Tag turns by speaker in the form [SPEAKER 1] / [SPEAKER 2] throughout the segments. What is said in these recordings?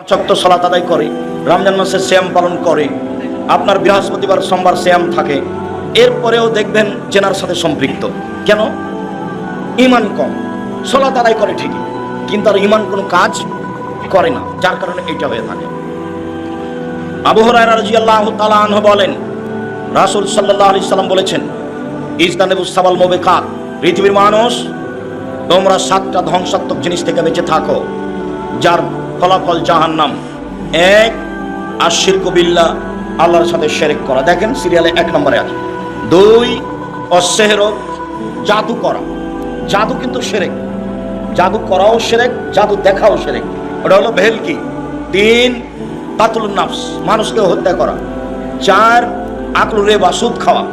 [SPEAKER 1] চক্ত সলাত আদায় করে, রমজান মাসে শ্যাম পালন করে, আপনার বৃহস্পতিবার, সোমবার শ্যাম থাকে। এরপরেও দেখবেন জেনার সাথে সম্পৃক্ত। কেন? ইমান কম, সলাত আদায় করে ঠিকই, কিন্তু আর ইমান কোনো কাজ করে না, যার কারণে এটা হয়ে থাকে। আবু হুরায়রা রাদিয়াল্লাহু তাআলা বলেন, রাসূল সাল্লাল্লাহু আলাইহি সাল্লাম বলেছেন ইজতানিবুস সাবাল মুবিকাত পৃথিবীর মানুষ, তোমরা সাতটা ধ্বংসাত্মক জিনিস থেকে বেঁচে থাকো, যার ফলাফল জাহান্নাম। এক আশির কবিল্লা আল্লাহর সাথে শেরেক করা। দেখেন সিরিয়ালে এক নম্বরে আছে। দুই অশেহর জাদু করা। জাদু কিন্তু সেরেক জাদু করাও সেরেক জাদু দেখাও সেরেক ওটা হলো ভেলকি তিন কাতুল নাফস, মানুষকে হত্যা করা। চার, আকলু রেবা, সুদ খাওয়া।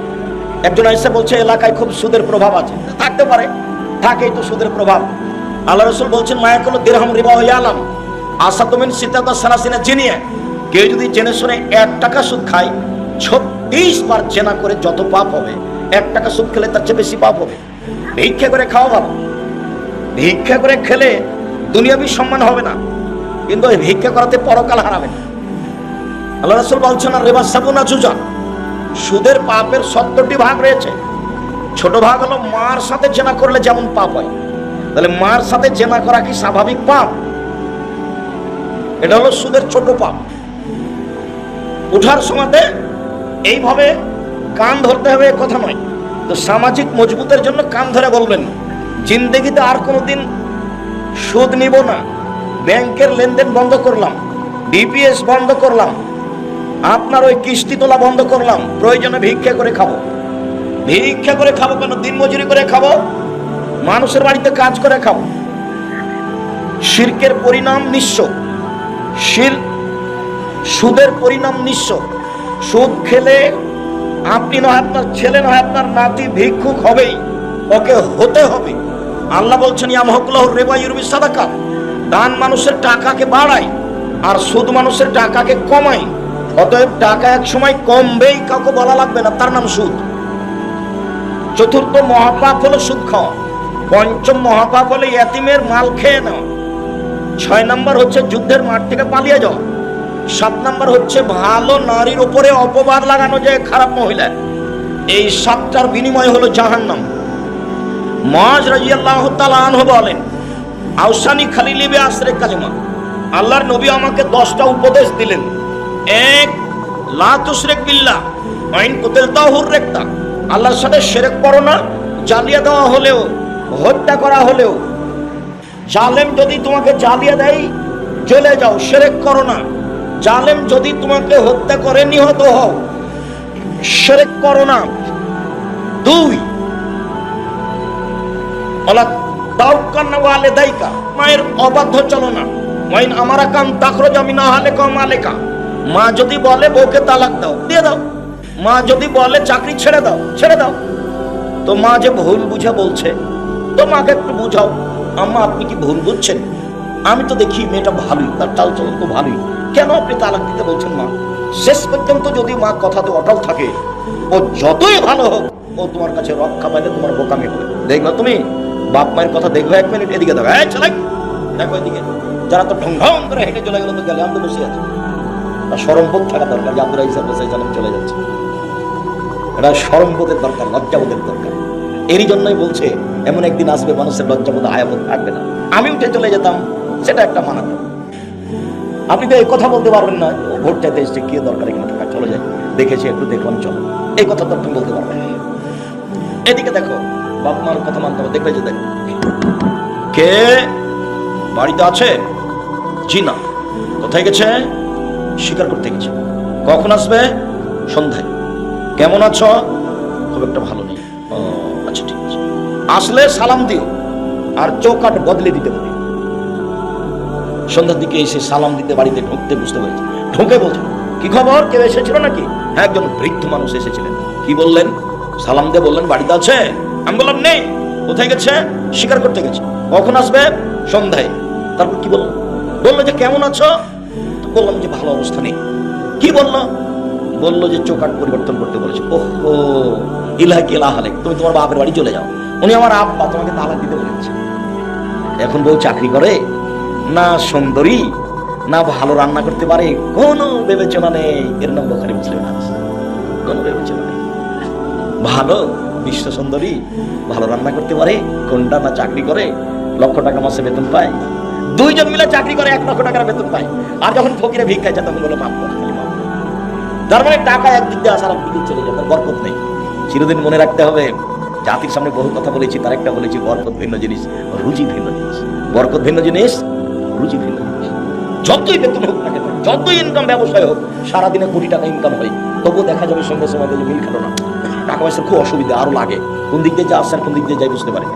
[SPEAKER 1] একজন এসে বলছে, এলাকায় খুব সুদের প্রভাব আছে। থাকতে পারে, থাকেই তো সুদের প্রভাব। আল্লাহ রসুল বলছেন মায়াকুল দিরহাম রিবা হয়ে আলাম। আশা তুমিন সীতাদা সানাসিনা চিনিয়ে কেউ যদি জেনে শুনে এক টাকা সুদ খায়, ছত্রিশ বার জেনা করে যত পাপ হবে, এক টাকা সুদ খেলে তার চেয়ে বেশি পাপ হবে। ভিক্ষা করে খাওয়া ভালো। ভিক্ষা করে খেলে দুনিয়াবি সম্মান হবে না। কিন্তু ওই ভিক্ষা করাতে পরকাল হারাবে না। আল্লাহ রসুল বলছেন, আর রেবা সাবুনা চুজা সুদের পাপের সত্তরটি ভাগ রয়েছে। ছোট ভাগ হলো মার সাথে জেনা করলে যেমন পাপ হয়, তাহলে মার সাথে জেনা করা কি স্বাভাবিক পাপ? এটা হলো সুদের ছোট পাপ। উঠার সময়তে এইভাবে কান ধরতে হবে কথা নয়। তো সামাজিক মজবুতের জন্য কান ধরে বলবেন, জিন্দগিতে আর কোনো দিন সুদ নিব না। ব্যাংকের লেনদেন বন্ধ করলাম, ডিপিএস বন্ধ করলাম, আপনার ওই কিস্তি তোলা বন্ধ করলাম, প্রয়োজনে ভিক্ষা করে খাব। ভিক্ষা করে খাব কেন? দিন মজুরি করে খাব? মানুষের বাড়িতে কাজ করে খাব। শির্কের পরিণাম নিঃস্ব। শির, সুদের পরিণাম নিঃস্ব। সুদ খেলে আপনি নয়, আপনার ছেলে নয়, আপনার নাতি ভিক্ষুক হবেই, ওকে হতে হবে। আল্লাহ বলছেন ইয়ামহকুল্লাহ রেবা ইউরবি সাদাকা। দান মানুষের টাকাকে বাড়ায়, আর সুদ মানুষের টাকাকে কমায়। অতএব টাকা এক সময় কমবেই, কাউকে বলা লাগবে না, তার নাম সুদ। চতুর্থ মহাপাপ হলো সুদ খাওয়া। পঞ্চম মহাপাপ হলো ইয়াতিমের মাল খেয়ে নেওয়া। ছয় নম্বর হচ্ছে যুদ্ধের মাঠ থেকে পালিয়ে যাওয়া। সাত নম্বর হচ্ছে ভালো নারীর উপরে অপবাদ লাগানো যায় খারাপ মহিলা। এই সাতটার বিনিময় হলো জাহান্নাম। মাজ রাজিয়াল্লাহ তালাহ বলেন, আউসানি খালি লিবে আশ্রে কালিমা। আল্লাহর নবী আমাকে দশটা উপদেশ দিলেন। এক, লা তুশরিক বিল্লাহ আইন কুতিল তাহুর রেক্তা। আল্লাহর সাথে শিরক করো না জ্বালিয়ে দেওয়া হলেও, হত্যা করা হলেও জালেম যদি তোমাকে জ্বালিয়ে দেয়, চলে যাও, সেরেক করো না। জালেম যদি তোমাকে হত্যা করে, নিহত হও, সেরেক করো না। দুই মায়ের অবাধ্য চলো না। মাইন আমারা কাম তাখরজ আমি না হালে কম আলেকা মা যদি বলে, বউকে তালাক দাও, দিয়ে দাও। মা যদি বলে, চাকরি ছেড়ে দাও ছেড়ে দাও। তো মা যে ভুল বুঝে বলছে, তো মাকে একটু বুঝাও। আম্মা, আপনি কি ভুল বুঝছেন? আমি তো দেখি মেয়েটা ভালোই, তার চাল চলন তো ভালোই। কেন আপনি তালাক দিতে বলছেন মা? শেষ পর্যন্ত যদি মা কথাতে অটল থাকে, ও যতই ভালো হোক, ও তোমার কাছে রক্ষা পাইলে তোমার বোকামি হবে। দেখবে তুমি? বাপ মায়ের কথা দেখবে এক মিনিট, এদিকে দেখো এই ছেলে! দেখো এদিকে। যারা তো ঢং ঢং করে হেঁটে চলে গেল, তো গেলে আমি তো বসে আছি। আর সরমবোধ থাকা দরকার, যে আব্দুল রাইসার বসে জানাম চলে যাচ্ছে। এটা সরমবোধের দরকার, লজ্জাবোধের দরকার। এরই জন্যই বলছে এমন একদিন আসবে মানুষের লজ্জাবোধ আয়াবোধ থাকবে না। আমি উঠে চলে যেতাম, সেটা একটা মানা আপনি তো এই কথা বলতে পারবেন না, ভোট চাইতে এসছে, কি দরকার এখানে থাকা চলে যায় দেখেছি একটু দেখলাম, চলো। এই কথা তো আপনি বলতে পারবেন এদিকে দেখো বাপ মার কথা মানতে হবে দেখবে যে দেখো। কে? বাড়িতে আছে? জি না। কোথায় গেছে? স্বীকার করতে গেছে। কখন আসবে? সন্ধ্যায়। কেমন আছো? খুব একটা ভালো নেই। আচ্ছা ঠিক। আসলে সালাম দিও আর চৌকাট বদলে দিতে বলি সন্ধ্যার দিকে এসে সালাম দিতে বাড়িতে ঢুকতে বুঝতে পেরেছি। ঢুকে বলছে, কি খবর? কেউ এসেছিল নাকি? হ্যাঁ একজন বৃদ্ধ মানুষ এসেছিলেন। কি বললেন? সালাম দিয়ে বললেন, বাড়িতে আছে? আমি বললাম, নেই। কোথায় গেছে? স্বীকার করতে গেছে। কখন আসবে? সন্ধ্যায়। তারপর কি বলল? বলল যে, কেমন আছো? বললাম যে, ভালো অবস্থা নেই। কি বলল? বলল যে চোখাট পরিবর্তন করতে বলেছে। ওহো ইলাহ কি ইলাহালেক তুমি তোমার বাপের বাড়ি চলে যাও। উনি আমার আব্বা, তোমাকে তালাক দিতে বলেছে। এখন বউ চাকরি করে, না সুন্দরী, না ভালো রান্না করতে পারে, কোনো বিবেচনা নেই। এর নাম বোখারি মুসলিম কোনো বিবেচনা নেই। ভালো বিশ্ব সুন্দরী, ভালো রান্না করতে পারে, কোনটা না চাকরি করে, লক্ষ টাকা মাসে বেতন পায়। দুইজন মিলে চাকরি করে, এক লক্ষ টাকার বেতন পায়। আর যখন ফকিরে ভিক্ষায় যায়, তখন বলে মাফ কর। তার মানে টাকা একদিক দিয়ে আসার একদিকে চলে যাবে বরকত নেই। চিরদিন মনে রাখতে হবে, জাতির সামনে বহু কথা বলেছি তার একটা বলেছি, বরকত ভিন্ন জিনিস রুচি ভিন্ন জিনিস। বরকত ভিন্ন জিনিস রুচি ভিন্ন জিনিস। যতই বেতন হোক না যতই ইনকাম ব্যবসায় হোক, সারাদিনে কোটি টাকা ইনকাম হয়, তবুও দেখা যাবে সঙ্গে সঙ্গে মিল খেলো না। টাকা পয়সার খুব অসুবিধা, আরও লাগে। কোন দিক দিয়ে যা আসছে কোন দিক দিয়ে যাই বুঝতে পারি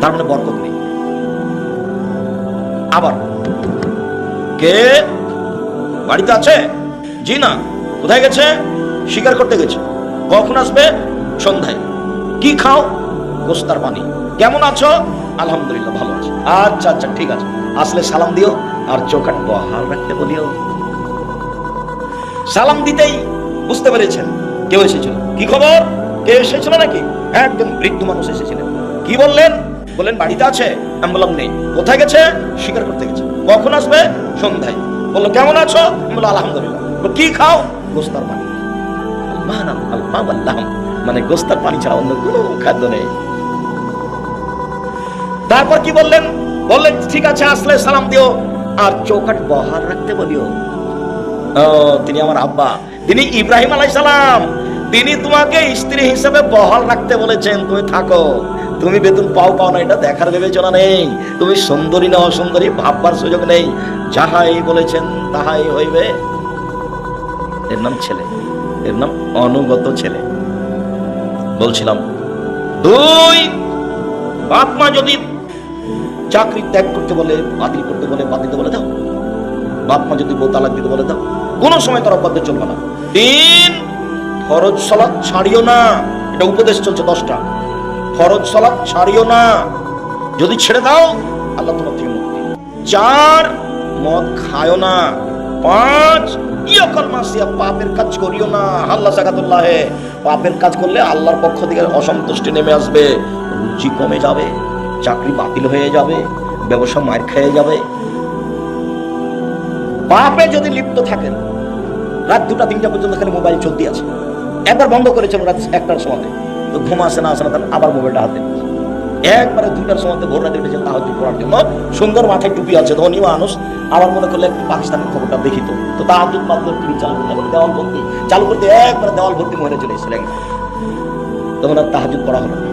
[SPEAKER 1] তার মানে বরকত নেই। আবার, কে? বাড়িতে আছে? জি না। কোথায় গেছে? শিকার করতে গেছে। কখন আসবে? সন্ধ্যায়। কি খাও? গোস্তার পানি। কেমন আছো? আলহামদুলিল্লাহ, ভালো আছি। আচ্ছা আচ্ছা ঠিক আছে। আসলে সালাম দিও, আর চোখাট বহাল রাখতে বলিও। সালাম দিতেই বুঝতে পেরেছেন। কেউ এসেছিল। কি খবর? কে এসেছিল নাকি? একজন বৃদ্ধ মানুষ এসেছিলেন। কি বললেন? বললেন, বাড়িতে আছে? আমি বললাম, নেই। কোথায় গেছে? শিকার করতে গেছে। কখন আসবে? সন্ধ্যায়। বলল, কেমন আছো? আমি বলল আলহামদুলিল্লাহ। কি খাও? গোস্তার পানি। মানে গোস্তার পানি ছাড়া অন্য কোনো খাদ্য নেই। তারপর কি বললেন? বললেন, ঠিক আছে, আসলে সালাম দিও। আর চৌকাট বহার রাখতে বলিও। তিনি আমার আব্বা। তিনি ইব্রাহিম আলাই সালাম। তিনি তোমাকে স্ত্রী হিসেবে বহাল রাখতে বলেছেন। তুমি থাকো। তুমি বেতন পাও পাও না, এটা দেখার বিবেচনা নেই। তুমি সুন্দরী না অসুন্দরী, ভাববার সুযোগ নেই। যাহাই বলেছেন, তাহাই হইবে। এর নাম ছেলে, এর নাম অনুগত ছেলে। বলছিলাম, দুই বাপ মা যদি চাকরি ত্যাগ করতে বলে, বাতিল করতে বলে, বাদ দিতে বলে দাও। বাপ মা যদি বউ তালাক দিতে বলে দাও, কোনো সময় তার অবাধ্য চলবে না। তিন, ফরজ সালাত ছাড়িও না। এটা উপদেশ চলছে দশটা। ফরজ সালাত ছাড়িও না। যদি ছেড়ে দাও, আল্লাহ তোমার থেকে মুক্তি। চার, মদ খায়ও না। পাঁচ। ইয়কল মাসিয়া পাপের কাজ করিও না। আল্লাহ সাকাতুল্লাহ পাপের কাজ করলে আল্লাহর পক্ষ থেকে অসন্তুষ্টি নেমে আসবে, রুচি কমে যাবে, চাকরি বাতিল হয়ে যাবে, ব্যবসা মার খেয়ে যাবে। পাপে যদি লিপ্ত থাকেন, রাত দুটা, তিনটা পর্যন্ত খালি মোবাইল চলতে আছে। একবার বন্ধ করেছিল রাত একটার সময়। তো ঘুম আসে না আসে না আবার মোবাইলটা হাতে। একবারে দুটার সময় ভোর রাতে উঠেছে তাহাজ পড়ার জন্য। সুন্দর মাথায় টুপি আছে, ধনী মানুষ। আমার মনে করলে একটু পাকিস্তানের খবরটা দেখি তো। তাহাজ মাত্র টিভি চালু করতে দেওয়াল ভর্তি। চালু করতে একবারে দেওয়াল ভর্তি মহিলা চলে এসেছিলেন। তখন আর তাহাজুদ পড়া হলো না।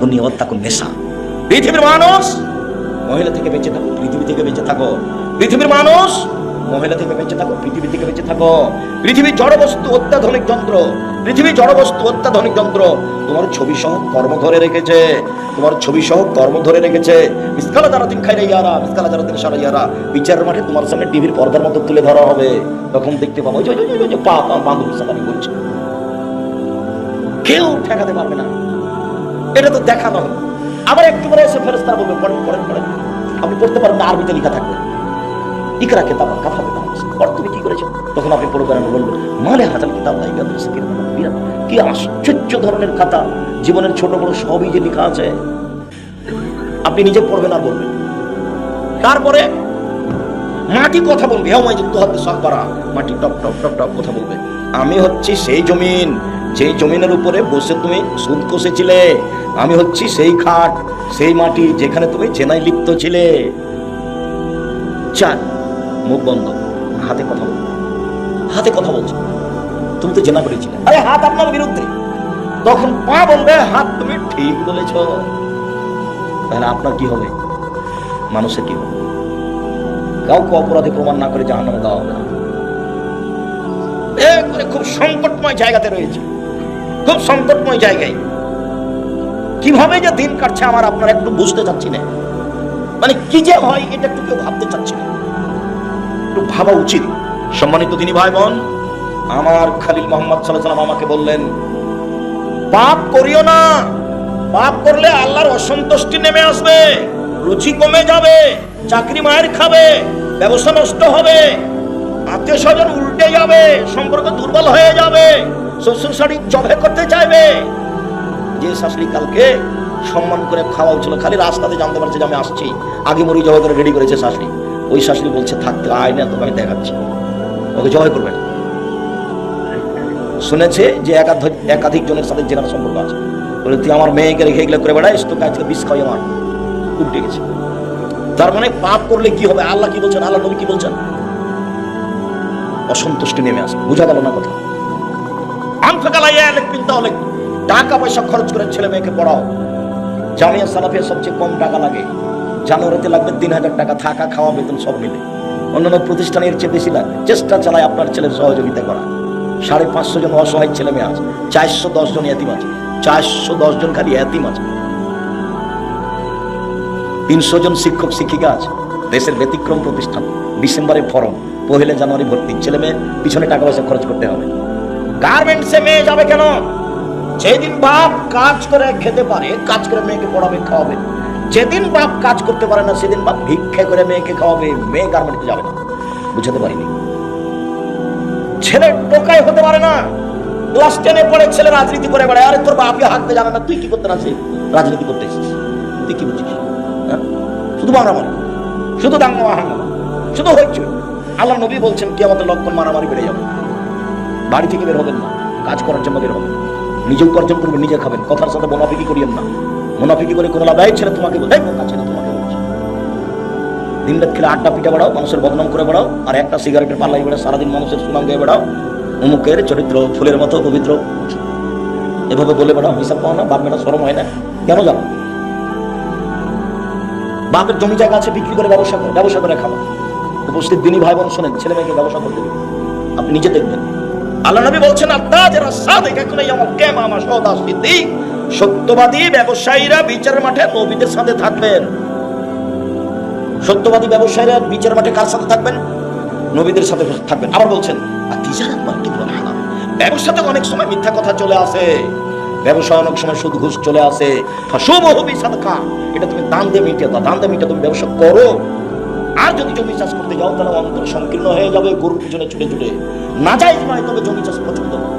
[SPEAKER 1] দুনিয়া ওয়াত্তাকু নেশা। পৃথিবীর মানুষ, মহিলা থেকে বেঁচে থাকো, পৃথিবী থেকে বেঁচে থাকো। পৃথিবীর মানুষ মহিলা থেকে বেঁচে থাকো পৃথিবী থেকে বেঁচে থাকো। পৃথিবী জড়বস্তু অত্যাধুনিক যন্ত্র। পৃথিবী জড়বস্তু অত্যাধুনিক যন্ত্র। তোমার ছবি সহ কর্ম ধরে রেখেছে। তোমার ছবি সহ কর্ম ধরে রেখেছে। মিসকালা যারা দিন খাইরে ইয়ারা, মিসকালা যারা দিন সারা ইয়ারা। বিচারের মাঠে তোমার সামনে টিভির পর্দার মতো তুলে ধরা হবে। তখন দেখতে পাবো যে- পা পা বান্ধব সালামি করছে কেউ ঠেকাতে পারবে না। এটা তো দেখানো আবার একটু পরে এসে ফেরস্তারা বলবে, পড়েন পড়েন পড়েন। আপনি পড়তে পারেন না, আরবিতে লেখা থাকবে। ইকরা কেতাব কাফা বেতা পর তুমি কি তখন আপনি পড়ে পারেন বলবেন মানে হাজার কিতাব নাই কি আশ্চর্য ধরনের খাতা। জীবনের ছোট বড় সবই যে লেখা আছে, আপনি নিজে পড়বেন আর বলবেন। তারপরে মাটি কথা বলবে। হ্যাঁ যুক্ত হাতে সব করা। মাটি টপ টপ টপ টপ কথা বলবে। আমি হচ্ছি সেই জমিন। যেই জমিনের উপরে বসে তুমি সুদ কষেছিলে, আমি হচ্ছি সেই খাট, সেই মাটি যেখানে তুমি চেনাই লিপ্ত ছিলে। চার। মুখ বন্ধ, হাতে কথা বলবে হাতে কথা বলছো। তুমি তো জেনা করেছিলে। আরে হাত আপনার বিরুদ্ধে। তখন পা বলবে, হাত তুমি ঠিক বলেছ। তাহলে আপনার কি হবে? মানুষের কি হবে? কাউকে অপরাধী প্রমাণ না করে জাহান্নামে দেওয়া হবে না। খুব সংকটময় জায়গাতে রয়েছে। খুব সংকটময় জায়গায়। কীভাবে যে দিন কাটছে আমার, আপনার একটু বুঝতে চাচ্ছি না। মানে কি যে হয়, এটা একটু কেউ ভাবতে চাচ্ছি না। একটু ভাবা উচিত। সম্মানিত তিনি ভাই বোন আমার খালিল মোহাম্মদ সাল্লাম আমাকে বললেন, পাপ করিও না। পাপ করলে আল্লাহর অসন্তুষ্টি নেমে আসবে, রুচি কমে যাবে, চাকরি মায়ের খাবে, ব্যবসা নষ্ট হবে আত্মীয় স্বজন উল্টে যাবে, সম্পর্ক দুর্বল হয়ে যাবে শ্বশুর শাড়ি জবে করতে চাইবে। যে শাশুড়ি কালকে সম্মান করে খাওয়া হচ্ছিল খালি রাস্তাতে জানতে পারছে যে আমি আসছি। আগে মরি জবাই করে রেডি করেছে শাশুড়ি। ওই শাশুড়ি বলছে থাকতে আয়না তোকে আমি দেখাচ্ছি। ওকে জবাই করবেন। শুনেছে যে একাধিক জনের সাথে জেনার সম্পর্ক আছে। বলে, তুই আমার মেয়েকে রেখে এগুলো করে বেড়াইস? তোকে আজকে বিষ খাওয়াই আমার উল্টে গেছে। তার মানে পাপ করলে কি হবে? আল্লাহ কি বলছেন? আল্লাহ নবী কি বলছেন? অসন্তুষ্টি নেমে আসবে বোঝা গেল না কথা। টাকা পয়সা খরচ করে ছেলে মেয়েকে পড়াও। জামিয়া সালাফিয়া সবচেয়ে কম টাকা লাগে। জানুয়ারিতে লাগবে তিন হাজার টাকা, থাকা, খাওয়া, বেতন সব মিলে। অন্যান্য প্রতিষ্ঠানের চেয়ে বেশি লাগবে চেষ্টা চালায় আপনার ছেলের সহযোগিতা করা। সাড়ে পাঁচশো জন অসহায় ছেলে মেয়ে আছে, চারশো দশ জন এতিম আছে, চারশো দশ জন খালি এতিম আছে। তিনশো জন শিক্ষক, শিক্ষিকা আছে, দেশের ব্যতিক্রম প্রতিষ্ঠান ডিসেম্বরে ফরম, পহেলে জানুয়ারি ভর্তি ছেলে মেয়ে, পিছনে টাকা পয়সা খরচ করতে হবে। গার্মেন্টসে মেয়ে যাবে কেন? যেদিন বাপ কাজ করে খেতে পারে, কাজ করে মেয়েকে পড়াবে, খাওয়াবে। যেদিন বাপ কাজ করতে পারে না, সেদিন বাপ ভিক্ষা করে মেয়েকে খাওয়াবে, মেয়ে গার্মেন্টে যাবে না। বুঝাতে পারিনি। ছেলে টোকাই হতে পারে না। ক্লাস টেনে পড়ে ছেলে রাজনীতি করে বেড়ায়। আরে তোর বাপকে হাঁকতে জানে না, তুই কি করতে না রাজনীতি করতে এসেছিস। তুই কি বুঝিস? হ্যাঁ? শুধু মারামারি শুধু দাঙ্গা হাঙ্গামা শুধু হইচই আল্লাহ নবী বলছেন কি আমাদের লক্ষণ মারামারি বেড়ে যাবে। বাড়ি থেকে বের হবেন না। কাজ করার জন্য বের হবেন নিজে উপার্জন করবেন, নিজে খাবেন। কথার সাথে মোনাফিকি করিয়েন না। মোনাফিকি করে কোনো লাভ ছেলে তোমাকে এই বোকা ছেলে তোমাকে বলছে। দিন রাত খেলে আড্ডা পিঠা বেড়াও, মানুষের বদনাম করে বেড়াও, আর একটা সিগারেটের পাল্লাই বেড়া সারাদিন মানুষের সুনাম দিয়ে বেড়াও, অমুকের চরিত্র, ফুলের মতো পবিত্র। এভাবে বলে বেড়াও, হিসাব পাও না, বাপ মেয়েরা সরম হয় না। কেন যাব বাপের জমি জায়গা আছে, বিক্রি করে ব্যবসা করে ব্যবসা করে খাওয়া। উপস্থিত দিনী ভাই বোন শোনেন, ছেলে মেয়েকে ব্যবসা করতে দিন। আপনি নিজে দেখবেন। আল্লাহ নবী বলছেন আত্মা যারা সাদেক এখন আমার কেমা আমার সদা সত্যবাদী ব্যবসায়ীরা বিচার মাঠে নবীদের সাথে থাকবেন। সত্যবাদী ব্যবসায়ীরা বিচার মাঠে কার সাথে থাকবেন? নবীদের সাথে থাকবেন। আবার বলছেন ব্যবসাতে অনেক সময় মিথ্যা কথা চলে আসে। ব্যবসায় অনেক সময় সুদ ঘুষ চলে আসে। শুভ হবি সাদকা। এটা তুমি দান দিয়ে মিটিয়ে দাও। দান দিয়ে মিটিয়ে তুমি ব্যবসা করো। আর যদি জমি চাষ করতে যাও, তাহলে অন্তর সংকীর্ণ হয়ে যাবে, গরুর পিছনে ছুটে ছুটে। না যাই নয় তবে জমি চাষ পছন্দ করো।